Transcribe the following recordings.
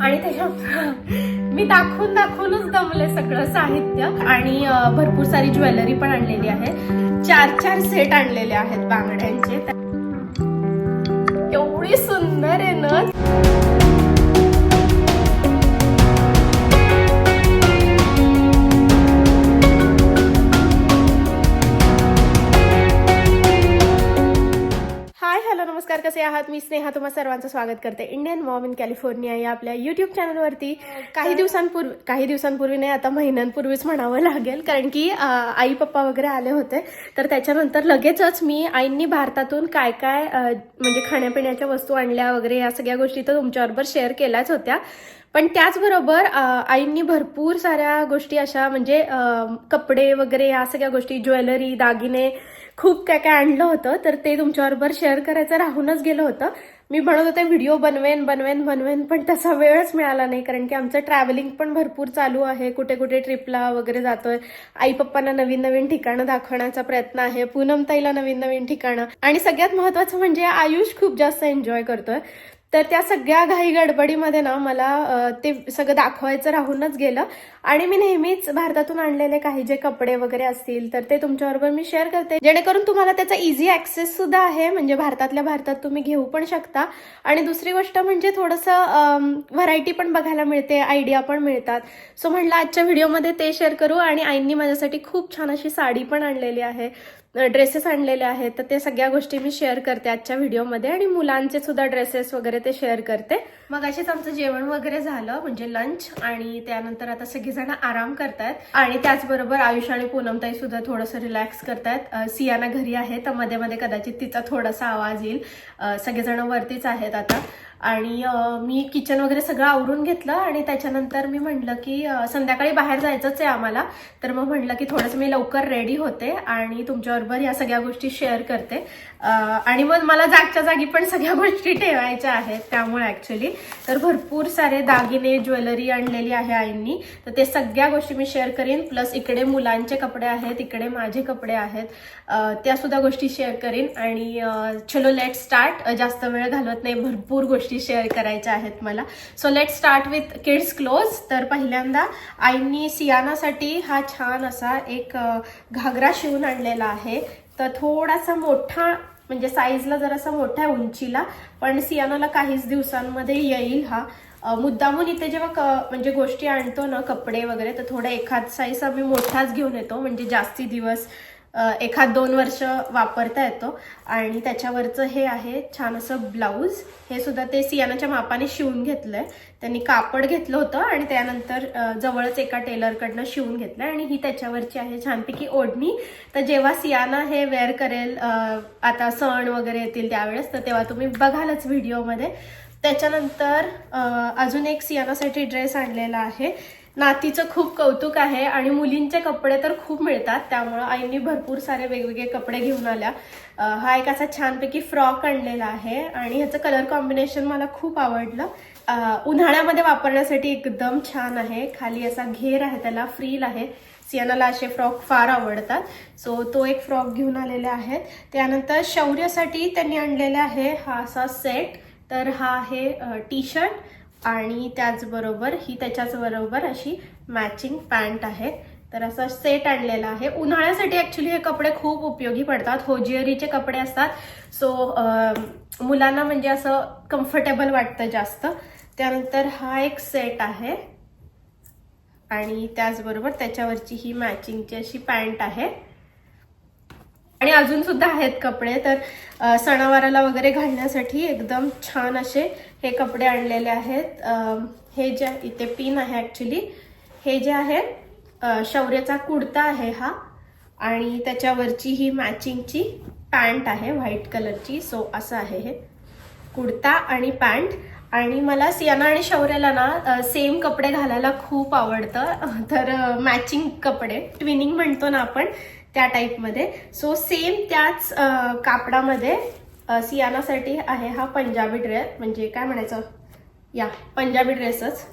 आणि त्याच्या मी दाखवून दाखवूनच दमले सगळं साहित्य. आणि भरपूर सारी ज्वेलरी पण आणलेली आहे. चार चार सेट आणलेले आहेत बांगड्यांचे. एवढी सुंदर आहे ना? नमस्कार कसे आहात? मी स्नेहा तुम्हा सर्वांचं स्वागत करते. इंडियन मॉम इन कॅलिफोर्निया या आपल्या युट्यूब चॅनलवरती काही दिवसांपूर्वी काही दिवसांपूर्वी नाही आता महिन्यांपूर्वीच म्हणावं लागेल कारण की आई पप्पा वगैरे आले होते. तर त्याच्यानंतर लगेचच मी आईंनी भारतातून काय काय म्हणजे खाण्यापिण्याच्या वस्तू आणल्या वगैरे या सगळ्या गोष्टी तर तुमच्याबरोबर शेअर केल्याच होत्या. पण त्याचबरोबर आईंनी भरपूर साऱ्या गोष्टी अशा म्हणजे कपडे वगैरे या सगळ्या गोष्टी ज्वेलरी दागिने खूप काय काय आणलं होतं तर ते तुमच्याबरोबर शेअर करायचं राहूनच गेलं होतं. मी म्हणत होते व्हिडिओ बनवेन बनवेन बनवेन पण तसा वेळच मिळाला नाही कारण की आमचं ट्रॅव्हलिंग पण भरपूर चालू आहे. कुठे कुठे ट्रिपला वगैरे जातोय. आई पप्पांना नवीन नवीन ठिकाणं दाखवण्याचा प्रयत्न आहे. पूनम ताईला नवीन नवीन ठिकाणं. आणि सगळ्यात महत्वाचं म्हणजे आयुष खूप जास्त एन्जॉय करतोय. तर त्या सगळ्या घाई गडबडीमध्ये ना मला ते सगळं दाखवायचं राहूनच गेलं. आणि मी नेहमीच भारतातून आणलेले काही जे कपडे वगैरे असतील तर ते तुमच्याबरोबर मी शेअर करते. जेणेकरून तुम्हाला त्याचा इझी ऍक्सेस सुद्धा आहे. म्हणजे भारतातल्या भारतात तुम्ही घेऊ पण शकता. आणि दुसरी गोष्ट म्हणजे थोडंसं व्हरायटी पण बघायला मिळते आयडिया पण मिळतात. सो म्हटलं आजच्या व्हिडिओमध्ये ते शेअर करू. आणि आईंनी माझ्यासाठी खूप छान अशी साडी पण आणलेली आहे. ड्रेसेस आणलेले आहेत. तर ते सगळ्या गोष्टी मी शेअर करते आजच्या व्हिडिओमध्ये आणि मुलांचे सुद्धा ड्रेसेस वगैरे ते शेअर करते. मग असेच आमचं जेवण वगैरे झालं म्हणजे लंच आणि त्यानंतर आता सगळीजण आराम करतायत. आणि त्याचबरोबर आयुष आणि पूनमताई सुद्धा थोडंसं रिलॅक्स करतायत. सियाना घरी आहे तर मध्ये मध्ये कदाचित तिचा थोडासा आवाज येईल. सगळेजण वरतीच आहेत आता. आणि मी किचन वगैरे सगळं आवरून घेतलं. आणि त्याच्यानंतर मी म्हटलं की संध्याकाळी बाहेर जायचंच आहे आम्हाला. तर मग म्हटलं की थोडंसं मी लवकर रेडी होते. आणि तुमच्यावर तुमच्याबरोबर या सगळ्या गोष्टी शेअर करते. आणि मग मला जागच्या जागी पण सगळ्या गोष्टी ठेवायच्या आहेत त्यामुळे ॲक्च्युली तर भरपूर सारे दागिने ज्वेलरी आणलेली आहे आईंनी. तर ते सगळ्या गोष्टी मी शेअर करीन. प्लस इकडे मुलांचे कपडे आहेत इकडे माझे कपडे आहेत. त्यासुद्धा त्या सुद्धा गोष्टी शेअर करीन. आणि चलो लेट स्टार्ट जास्त वेळ घालवत नाही. भरपूर गोष्टी शेअर करायच्या आहेत मला. So let start with kids clothes तर पहिल्यांदा आईंनी सियानासाठी हा छान असा एक घागरा शिवून आणलेला आहे. तर थोडासा मोठा म्हणजे साईजला जरासा मोठा आहे उंचीला पण सियानाला काहीच दिवसांमध्ये येईल हा. मुद्दामून इथे जेव्हा क- म्हणजे गोष्टी आणतो ना कपडे वगैरे तर थोडा एखाद साईज आम्ही मोठाच घेऊन येतो म्हणजे जास्ती दिवस एखाद दोन वर्ष वापरता येतो. आणि त्याच्यावरचं हे आहे छान असं ब्लाऊज. हे सुद्धा ते सियानाच्या मापाने शिवून घेतलंय. त्यांनी कापड घेतलं होतं आणि त्यानंतर जवळच एका टेलरकडनं शिवून घेतलंय. आणि ही त्याच्यावरची आहे छानपैकी ओढणी. तर जेव्हा सियाना हे वेअर करेल आता सण वगैरे येतील त्यावेळेस तर तेव्हा तुम्ही बघालच व्हिडिओमध्ये. त्याच्यानंतर अजून एक सियानासाठी ड्रेस आणलेला आहे. नातीचं खूप कौतुक आहे आणि मुलींचे कपडे तर खूप मिळतात त्यामुळं आईंनी भरपूर सारे वेगवेगळे कपडे घेऊन आल्या. हा एक असा छानपैकी फ्रॉक आणलेला आहे आणि ह्याचं कलर कॉम्बिनेशन मला खूप आवडलं. उन्हाळ्यामध्ये वापरण्यासाठी एकदम छान आहे. खाली असा घेर आहे त्याला फ्रील आहे. सियानाला असे फ्रॉक फार आवडतात. सो तो एक फ्रॉक घेऊन आलेले आहेत. त्यानंतर शौर्यासाठी त्यांनी आणलेला आहे हा असा सेट. तर हा आहे टी शर्ट आणि त्याचबरोबर ही त्याच्याचबरोबर अशी मॅचिंग पॅन्ट आहे. तर असा सेट आणलेला आहे. उन्हाळ्यासाठी ऍक्च्युली हे कपडे खूप उपयोगी पडतात. होजिअरीचे कपडे असतात. सो मुलांना म्हणजे असं कम्फर्टेबल वाटतं जास्त. त्यानंतर हा एक सेट आहे. आणि त्याचबरोबर त्याच्यावरची ही मॅचिंगची अशी पॅन्ट आहे. आणि अजून सुद्धा आहेत कपडे. तर सणावाराला वगैरे घालण्यासाठी एकदम छान असे हे कपडे आणलेले आहेत. हे जे इथे पिन आहे ऍक्च्युली हे जे आहे शौर्याचा कुर्ता आहे हा. आणि त्याच्यावरची ही मॅचिंगची पॅन्ट आहे व्हाईट कलरची सो असं आहे हे. कुर्ता आणि पॅन्ट आणि मला सियाना आणि शौर्याला ना सेम कपडे घालायला खूप आवडतं. तर मॅचिंग कपडे. ट्विनिंग म्हणतो ना आपण त्या टाईपमध्ये सो सेम त्याच कापडामध्ये सियानासाठी आहे हा पंजाबी ड्रेस म्हणजे काय म्हणायचं? या पंजाबी ड्रेसच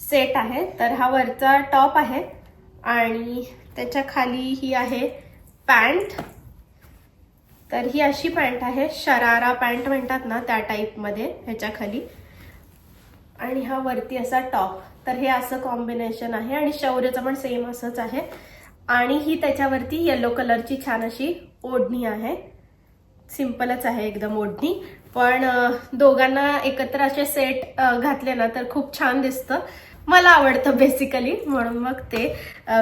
सेट आहे. तर हा वरचा टॉप आहे. आणि त्याच्याखाली ही आहे पॅन्ट तर ही अशी पॅन्ट आहे. शरारा पॅन्ट म्हणतात ना त्या टाईपमध्ये ह्याच्या खाली. आणि हा वरती असा टॉप तर हे असं कॉम्बिनेशन आहे. आणि शौर्यचं पण सेम असंच आहे. आणि ही त्याच्यावरती येलो कलरची छान अशी ओढणी आहे. सिम्पलच आहे एकदम ओढणी. पण दोघांना एकत्र असे सेट घातले ना तर खूप छान दिसतं. मला आवडतं बेसिकली म्हणून मग ते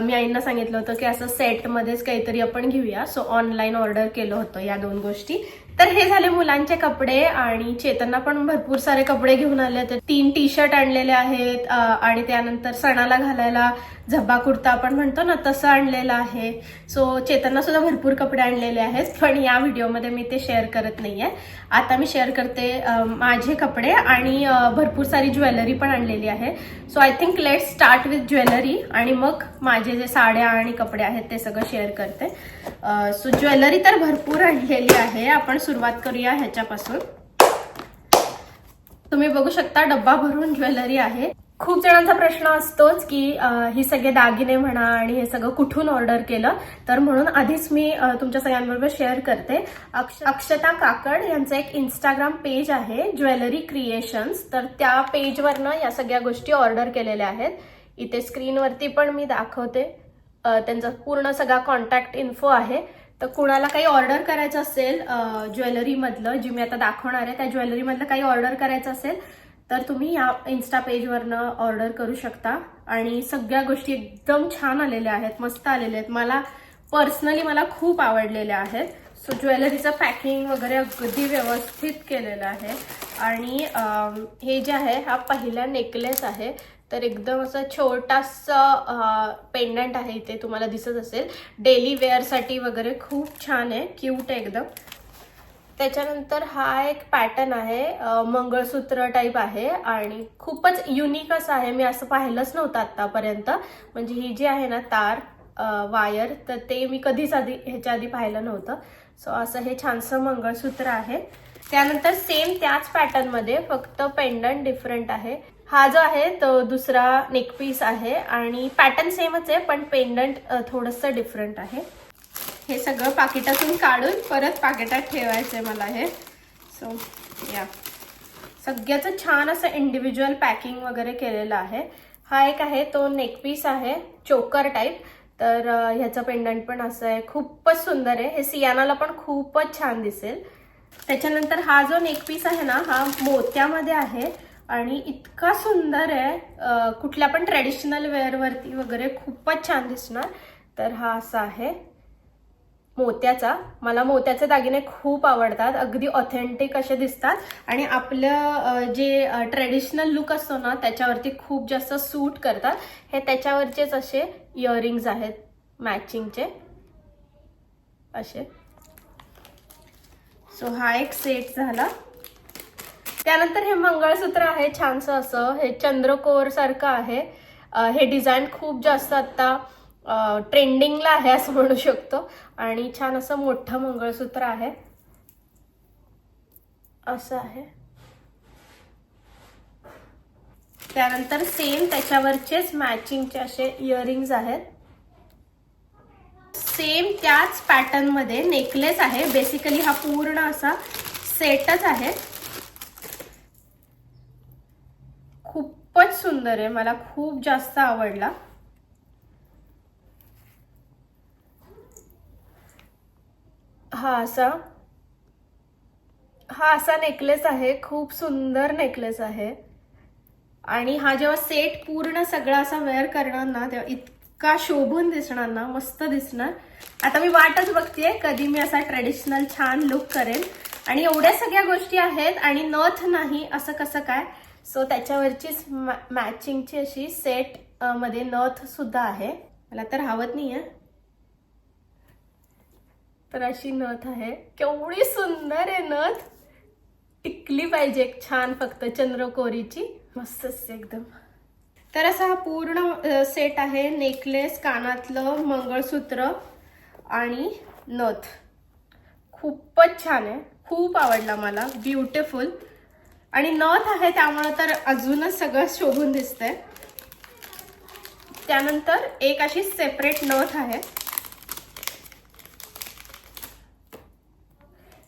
मी आईंना सांगितलं होतं की असं सेटमध्येच काहीतरी आपण घेऊया. सो ऑनलाईन ऑर्डर केलं होतं या दोन गोष्टी. तर हे झाले मुलांचे कपडे आणि चेतनना पण भरपूर सारे कपडे घेऊन आले होते तीन टी शर्ट आणलेले आहेत आणि त्यानंतर सणाला घालायला झब्बा कुर्ता आपण म्हणतो ना तसं आणलेलं आहे. सो चेतनना सुद्धा भरपूर कपडे आणलेले आहेत पण या व्हिडिओमध्ये मी ते शेअर करत नाहीये. आता मी शेअर करते माझे कपडे आणि भरपूर सारी ज्वेलरी पण आणलेली आहे. So I think let start with jewellery आणि मग माझे जे साड्या आणि कपडे आहेत ते सगळं शेअर करते. सो ज्वेलरी तर भरपूर आणलेली आहे. आपण सुरुवात करूया ह्याच्यापासून. तुम्ही बघू शकता डब्बा भरून ज्वेलरी आहे. खूप जणांचा प्रश्न असतोच की हे ही सगळे दागिने म्हणा आणि हे सगळं कुठून ऑर्डर केलं? तर म्हणून आधीच मी तुमच्या सगळ्यांबरोबर शेअर करते. अक्ष अक्षता काकड यांचं एक इंस्टाग्राम पेज आहे ज्वेलरी क्रिएशन्स तर त्या पेजवरनं या सगळ्या गोष्टी ऑर्डर केलेल्या आहेत. इथे स्क्रीनवरती पण मी दाखवते. त्यांचा पूर्ण सगळा कॉन्टॅक्ट इन्फो आहे. तर कुणाला काही ऑर्डर करायचं असेल ज्वेलरीमधलं जी मी आता दाखवणार आहे त्या ज्वेलरीमधलं काही ऑर्डर करायचं असेल तर तुम्ही या इन्स्टा पेजवरनं ऑर्डर करू शकता. आणि सगळ्या गोष्टी एकदम छान आलेल्या आहेत मस्त आलेल्या आहेत. मला पर्सनली मला खूप आवडलेल्या आहेत. सो ज्वेलरीचं पॅकिंग वगैरे अगदी व्यवस्थित केलेलं आहे. आणि हे जे आहे हा पहिला नेकलेस आहे. तर एकदम असं छोटासा पेंडंट आहे इथे तुम्हाला दिसत असेल. डेली वेअरसाठी वगैरे खूप छान आहे क्यूट आहे एकदम. त्याच्यानंतर हा एक पॅटर्न आहे मंगळसूत्र टाईप आहे आणि खूपच युनिक असं आहे. मी असं पाहिलंच नव्हतं आत्तापर्यंत. म्हणजे ही जी आहे ना तार वायर तर ते मी कधीच आधी ह्याच्या आधी पाहिलं नव्हतं. सो असं हे छानसं मंगळसूत्र आहे. त्यानंतर सेम त्याच पॅटर्नमध्ये फक्त पेंडंट डिफरंट आहे. हा जो आहे तो दुसरा नेकपीस आहे आणि पॅटर्न सेमच आहे पण पेंडंट थोडंसं डिफरंट आहे. हे सगळं पाकिटातून काढून परत पाकिटात ठेवायचंय मला हे. सो या सगळ्याचं छान असं इंडिव्हिज्युअल पॅकिंग वगैरे केलेलं आहे. हा एक आहे तो नेकपीस आहे चोकर टाईप तर ह्याचं पेंडंट पण असं आहे. खूपच सुंदर आहे. हे सियानाला पण खूपच छान दिसेल. त्याच्यानंतर हा जो नेकपीस आहे ना हा मोत्यामध्ये आहे. आणि इतका सुंदर आहे. कुठल्या पण ट्रेडिशनल वेअरवरती वगैरे खूपच छान दिसणार. तर हा असा आहे. मोत्याचा. मला मोत्याचे दागिने खूप आवडतात. अगदी ऑथेंटिक असे दिसतात. आणि आपलं जे ट्रेडिशनल लुक असतो ना त्याच्यावरती खूप जास्त सूट करतात. हे त्याच्यावरचेच असे इयरिंग्ज आहेत. मॅचिंगचे असे. सो हा एक सेट झाला. त्यानंतर हे मंगळसूत्र आहे छानसं असं. हे चंद्रकोर सारखं आहे. हे डिझाईन खूप जास्त आता ट्रेंडिंगला आहे असं म्हणू शकतो. आणि छान असं मोठं मंगळसूत्र आहे. असं आहे. त्यानंतर सेम त्याच्यावरचेच मॅचिंगचे असे इयरिंग्ज आहेत. सेम त्याच पॅटर्नमध्ये नेकलेस आहे. बेसिकली हा पूर्ण असा सेटच आहे. खूपच सुंदर आहे. मला खूप जास्त आवडला. हा असा. हा असा नेकलेस आहे. खूप सुंदर नेकलेस आहे. आणि हा जेव्हा सेट पूर्ण सगळा असा वेअर करणार ना तेव्हा इतका शोभून दिसणार ना मस्त दिसणार. आता मी वाटच बघतेय कधी मी असा ट्रेडिशनल छान लुक करेन. आणि एवढ्या सगळ्या गोष्टी आहेत आणि नथ नाही असं कसं काय? सो त्याच्यावरचीच मॅचिंगची अशी सेटमध्ये नथ सुद्धा आहे. मला तर हवत नाही आहे तर अशी नथ आहे. केवढी सुंदर आहे नथ टिकली पाहिजे एक छान फक्त चंद्रकोरीची. मस्तच एकदम. तर असा हा पूर्ण सेट आहे. नेकलेस कानातलं मंगळसूत्र आणि नथ खूपच छान आहे. खूप आवडला मला. ब्युटिफुल आणि नथ आहे त्यामुळं तर अजूनच सगळं शोभून दिसतंय. त्यानंतर एक अशी सेपरेट नथ आहे.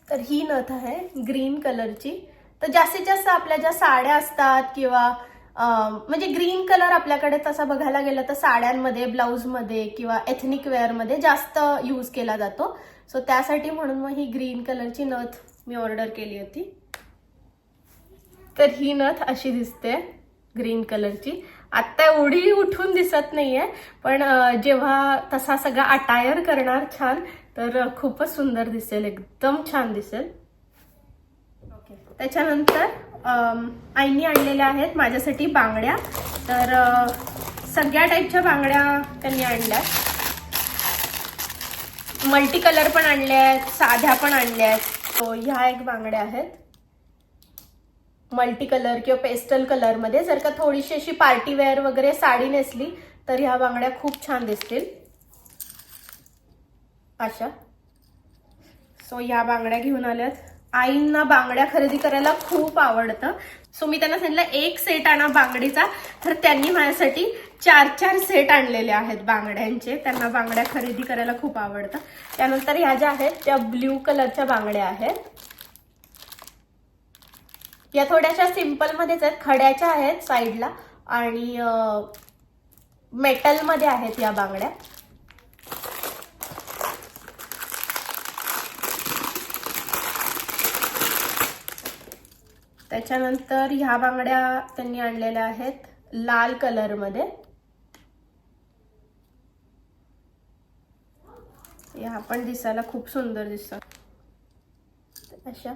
तर ही नथ आहे ग्रीन कलरची तर जास्तीत जास्त आपल्या ज्या साड्या असतात किंवा म्हणजे ग्रीन कलर आपल्याकडे तसा बघायला गेलं तर साड्यांमध्ये ब्लाऊजमध्ये किंवा एथनिक वेअरमध्ये जास्त यूज केला जातो. सो त्यासाठी म्हणून मग ही ग्रीन कलरची नथ मी ऑर्डर केली होती. तर ही नथ अशी दिसते ग्रीन कलरची. आत्ता एवढी उठून दिसत नाहीये पण जेव्हा तसा सगळा अटायर करणार छान तर खूपच सुंदर दिसेल एकदम छान दिसेल. ओके त्याच्यानंतर आईनी आणलेल्या आहेत माझ्यासाठी बांगड्या. तर सगळ्या टाईपच्या बांगड्या त्यांनी आणल्या मल्टी कलर पण आणल्या आहेत साध्या पण आणल्या आहेत. तो ह्या एक बांगड्या आहेत. मल्टी कलर किंवा पेस्टल कलरमध्ये जर का थोडीशी अशी पार्टी वेअर वगैरे साडी नेसली तर ह्या बांगड्या खूप छान दिसतील. अशा. सो ह्या बांगड्या घेऊन आल्यात. आईंना बांगड्या खरेदी करायला खूप आवडतं. सो मी त्यांना सांगितलं एक सेट आणा बांगडीचा. तर त्यांनी माझ्यासाठी चार चार सेट आणलेले आहेत बांगड्यांचे. त्यांना बांगड्या खरेदी करायला खूप आवडतं. त्यानंतर ह्या ज्या आहेत त्या ब्ल्यू कलरच्या बांगड्या आहेत. या थोड्याशा सिम्पलमध्येच आहेत. खड्याच्या आहेत साईडला आणि मेटलमध्ये आहेत या बांगड्या. त्याच्यानंतर ह्या बांगड्या त्यांनी आणलेल्या आहेत लाल कलरमध्ये ह्या पण दिसायला खूप सुंदर दिसतात. अशा.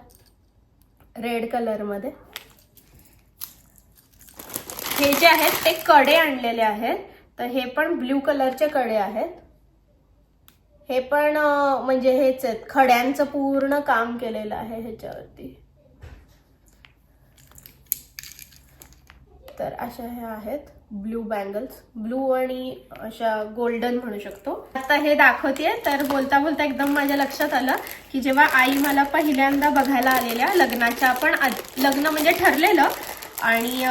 रेड कलरमध्ये. हे जे आहेत ते कडे आणलेले आहेत. तर हे पण ब्ल्यू कलरचे कडे आहेत. हे पण म्हणजे हेच आहेत. खड्यांचं पूर्ण काम केलेलं आहे ह्याच्यावरती. तर अशा ह्या आहेत. Blue bangles. ब्लू आणि अशा गोल्डन म्हणू शकतो. आता हे दाखवते तर बोलता बोलता एकदम माझ्या लक्षात आलं की जेव्हा आई मला पहिल्यांदा बघायला आलेल्या लग्नाच्या आपण लग्न म्हणजे ठरलेलं आणि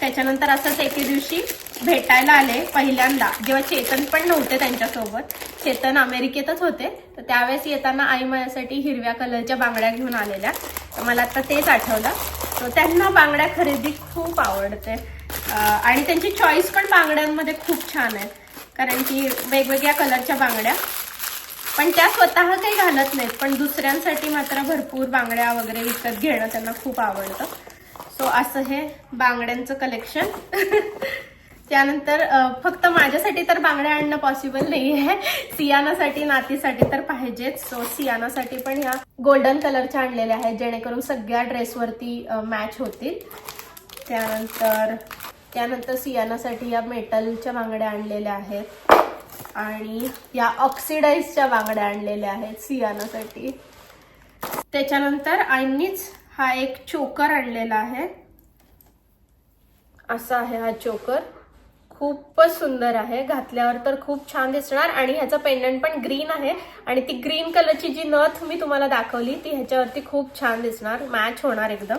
त्याच्यानंतर असंच एके दिवशी भेटायला आले पहिल्यांदा. जेव्हा चेतन पण नव्हते त्यांच्यासोबत. चेतन अमेरिकेतच होते. तर त्यावेळेस येताना आई माझ्यासाठी हिरव्या कलरच्या बांगड्या घेऊन आलेल्या. तर मला आता तेच आठवलं. तर त्यांना बांगड्या खरेदी खूप आवडते. आणि त्यांची चॉईस पण बांगड्यांमध्ये खूप छान आहे कारण की वेगवेगळ्या कलरच्या बांगड्या. पण त्या स्वतः काही घालत नाहीत. पण दुसऱ्यांसाठी मात्र भरपूर बांगड्या वगैरे विकत घेणं त्यांना खूप आवडतं. सो असं हे बांगड्यांचं कलेक्शन त्यानंतर फक्त माझ्यासाठी तर बांगड्या आणणं पॉसिबल नाही आहे सियानासाठी नातीसाठी तर पाहिजेच. सो सियानासाठी पण ह्या गोल्डन कलरच्या आणलेल्या आहेत. जेणेकरून सगळ्या ड्रेसवरती मॅच होतील. त्यानंतर त्यानंतर सियानासाठी या मेटलच्या बांगड्या आणलेल्या आहेत. आणि या ऑक्सिडाईजच्या बांगड्या आणलेल्या आहेत सियानासाठी. त्याच्यानंतर आईनीच हा एक चोकर आणलेला आहे. असा आहे हा चोकर. खूपच सुंदर आहे. घातल्यावर तर खूप छान दिसणार आणि ह्याचं पेंडंट पण ग्रीन आहे. आणि ती ग्रीन कलरची जी नथ मी तुम्हाला दाखवली ती ह्याच्यावरती खूप छान दिसणार. मॅच होणार एकदम.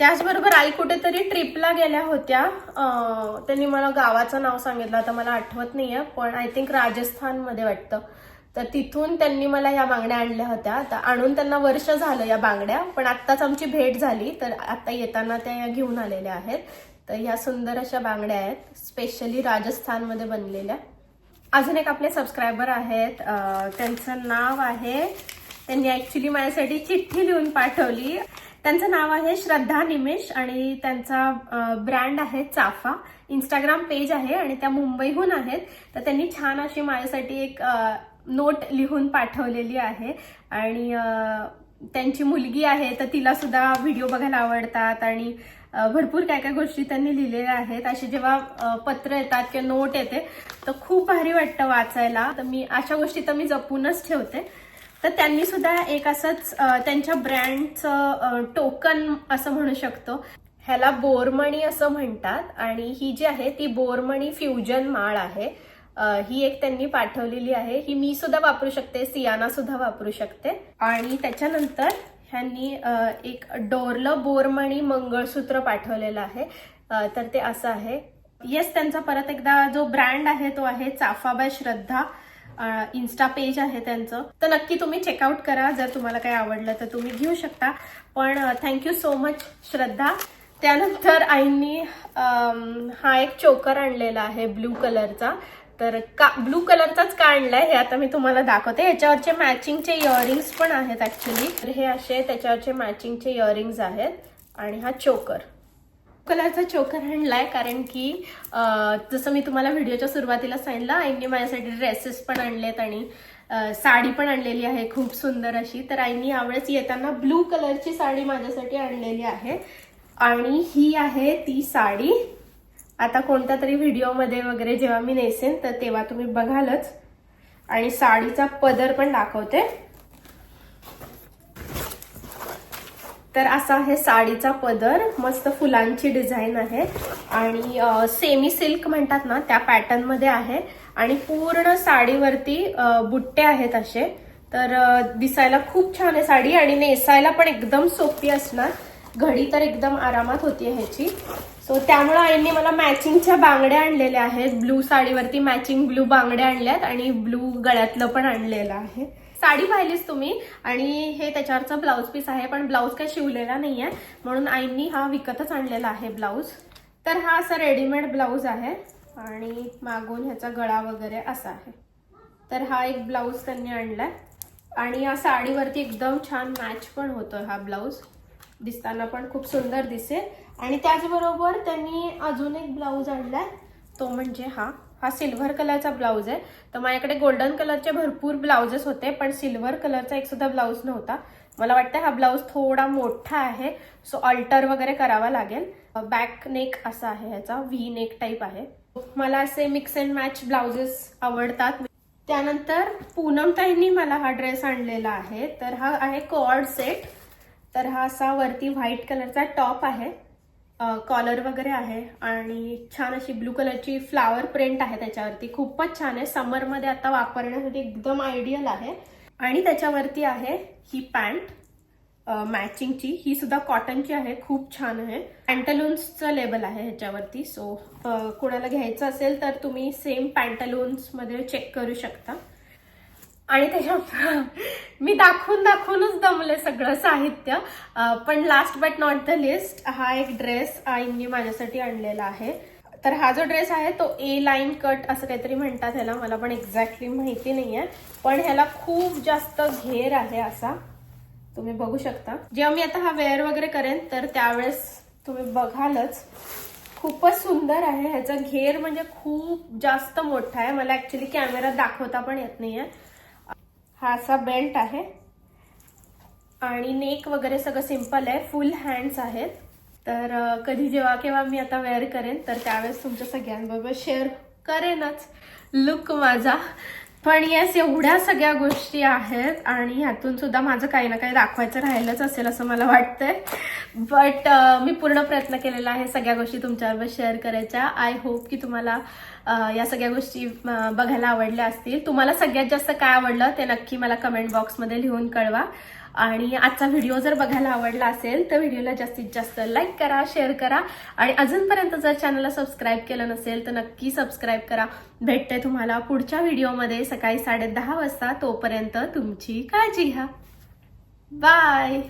त्याचबरोबर आई कुठेतरी ट्रिपला गेल्या होत्या. त्यांनी मला गावाचं नाव सांगितलं. आता मला आठवत नाहीये पण आय थिंक राजस्थानमध्ये वाटतं. तर तिथून त्यांनी मला या बांगड्या आणल्या होत्या. तर आणून त्यांना वर्ष झालं या बांगड्या पण आत्ताच आमची भेट झाली. तर आत्ता येताना त्या या घेऊन आलेल्या आहेत. तर ह्या सुंदर अशा बांगड्या आहेत स्पेशली राजस्थानमध्ये बनलेल्या. अजून एक आपले सबस्क्रायबर आहेत. त्यांचं नाव आहे त्यांनी ऍक्च्युली माझ्यासाठी चिठ्ठी लिहून पाठवली. त्यांचं नाव आहे श्रद्धा निमेश आणि त्यांचा ब्रँड आहे चाफा. इंस्टाग्राम पेज आहे आणि त्या मुंबईहून आहेत. तर त्यांनी छान अशी माझ्यासाठी एक नोट लिहून पाठवलेली आहे. आणि त्यांची मुलगी आहे तर तिला सुद्धा व्हिडिओ बघायला आवडतात आणि भरपूर काय काय गोष्टी त्यांनी लिहिलेल्या आहेत. असे जेव्हा पत्र येतात किंवा नोट येते तर खूप भारी वाटतं वाचायला. तर मी अशा गोष्टी तर मी जपूनच ठेवते. तर त्यांनी सुद्धा एक असंच त्यांच्या ब्रँडचं टोकन असं म्हणू शकतो. ह्याला बोरमणी असं म्हणतात आणि ही जी आहे ती बोरमणी फ्युजन माळ आहे. ही एक त्यांनी पाठवलेली आहे. ही मी सुद्धा वापरू शकते सियाना सुद्धा वापरू शकते. आणि त्याच्यानंतर ह्यांनी एक डोरलं बोरमणी मंगळसूत्र पाठवलेलं आहे. तर ते असं आहे. येस त्यांचा परत एकदा जो ब्रँड आहे तो आहे चाफाबा श्रद्धा. इन्स्टा पेज आहे त्यांचं. तर नक्की तुम्ही चेकआउट करा. जर तुम्हाला काही आवडलं तर तुम्ही घेऊ शकता. पण थँक्यू सो मच श्रद्धा. त्यानंतर आईंनी हा एक चोकर आणलेला आहे ब्लू कलरचा तर का ब्लू कलरचाच का आणलाय हे आता मी तुम्हाला दाखवते. याच्यावरचे मॅचिंगचे इयरिंग्स पण आहेत ऍक्च्युली तर हे असे त्याच्यावरचे मॅचिंगचे इयरिंग्स आहेत. आणि हा चोकर कलरचा चोकर आणलाय कारण की जसं मी तुम्हाला व्हिडिओच्या सुरुवातीला सांगितलं आईनी माझ्यासाठी ड्रेसेस पण आणलेत आणि साडी पण आणलेली आहे खूप सुंदर अशी. तर आईनी यावेळेस येताना ब्लू कलरची साडी माझ्यासाठी आणलेली आहे. आणि ही आहे ती साडी. आता कोणत्या तरी व्हिडिओमध्ये वगैरे जेव्हा मी नेसेन तर तेव्हा तुम्ही बघालच. आणि साडीचा पदर पण दाखवते. तर असा आहे साडीचा पदर. मस्त फुलांची डिझाईन आहे. आणि सेमी सिल्क म्हणतात ना त्या पॅटर्नमध्ये आहे. आणि पूर्ण साडीवरती बुट्टे आहेत असे. तर दिसायला खूप छान आहे साडी आणि नेसायला पण एकदम सोपी असणार. घडी तर एकदम आरामात होती ह्याची. सो त्यामुळे आईने मला मॅचिंगच्या बांगड्या आणलेल्या आहेत. ब्लू साडीवरती मॅचिंग ब्लू बांगड्या आणल्यात आणि ब्लू गळ्यातलं पण आणलेलं आहे. साडी पाहिलीच तुम्ही आणि हे त्याच्यावरचा ब्लाऊज पीस आहे पण ब्लाऊज काही शिवलेला नाहीये. म्हणून आईंनी हा विकतच आणलेला आहे ब्लाऊज. तर हा असा रेडीमेड ब्लाऊज आहे आणि मागून ह्याचा गळा वगैरे असा आहे. तर हा एक ब्लाऊज त्यांनी आणलाय. आणि या साडीवरती एकदम छान मॅच पण होतो हा ब्लाऊज. दिसताना पण खूप सुंदर दिसेल. आणि त्याचबरोबर त्यांनी अजून एक ब्लाऊज आणलाय. तो म्हणजे हा. हा सिल्व्हर कलरचा ब्लाऊज आहे. तर माझ्याकडे गोल्डन कलरचे भरपूर ब्लाउजेस होते पण सिल्व्हर कलरचा एक सुद्धा ब्लाऊज नव्हता. मला वाटतं हा ब्लाऊज थोडा मोठा आहे सो अल्टर वगैरे करावा लागेल. बॅक नेक असा आहे ह्याचा व्ही नेक टाईप आहे. मला असे मिक्स अँड मॅच ब्लाउजेस आवडतात. त्यानंतर पूनमताईंनी मला हा ड्रेस आणलेला आहे. तर हा आहे कॉर्ड सेट. तर हा असा वरती व्हाईट कलरचा टॉप आहे. कॉलर वगैरे आहे आणि छान अशी ब्लू कलरची फ्लावर प्रिंट आहे त्याच्यावरती. खूपच छान आहे. समरमध्ये आता वापरण्यासाठी एकदम आयडियल आहे. आणि त्याच्यावरती आहे ही पॅन्ट मॅचिंगची ही सुद्धा कॉटनची आहे. खूप छान आहे. पॅन्टलून्सचं लेबल आहे ह्याच्यावरती. सो कोणाला घ्यायचं असेल तर तुम्ही सेम पॅन्टलून्समध्ये चेक करू शकता. आणि त्याच्या मी दाखवून दाखवूनच दमले सगळं साहित्य. पण last but not the list हा एक ड्रेस आईंनी माझ्यासाठी आणलेला आहे. तर हा जो ड्रेस आहे तो ए लाईन कट असं काहीतरी म्हणतात ह्याला. मला पण एक्झॅक्टली माहिती नाही आहे पण ह्याला खूप जास्त घेर आहे असा. तुम्ही बघू शकता. जेव्हा मी आता हा वेअर वगैरे करेन तर त्यावेळेस तुम्ही बघालच. खूपच सुंदर आहे. ह्याचा घेर म्हणजे खूप जास्त मोठा आहे. मला ऍक्च्युली कॅमेरा दाखवता पण येत नाही आहे हा असा बेल्ट आहे. आणि नेक वगैरे सगळं सिंपल आहे. फुल हँड्स आहेत. तर कधी जेव्हा केव्हा मी आता वेअर करेन तर त्यावेळेस तुमच्या सगळ्यांबरोबर शेअर करेनच. लुक माझा. पण येस एवढ्या सगळ्या गोष्टी आहेत आणि ह्यातून सुद्धा माझं काही ना काही दाखवायचं राहिलंच असेल असं मला वाटतंय. बट मी पूर्ण प्रयत्न केलेला आहे सगळ्या गोष्टी तुमच्याबरोबर शेअर करायच्या आय होप की तुम्हाला या सगळ्या गोष्टी बघायला आवडल्या असतील. तुम्हाला सगळ्यात जास्त काय आवडलं ते नक्की मला कमेंट बॉक्समध्ये लिहून कळवा. आणि आजचा व्हिडिओ जर बघायला आवडला असेल तर व्हिडिओला जास्तीत जास्त लाईक करा शेअर करा. आणि अजूनपर्यंत जर चॅनलला सबस्क्राईब केलं नसेल तर नक्की सबस्क्राईब करा. भेटते तुम्हाला पुढच्या व्हिडिओमध्ये सकाळी साडे दहा वाजता. तोपर्यंत तुमची काळजी घ्या. बाय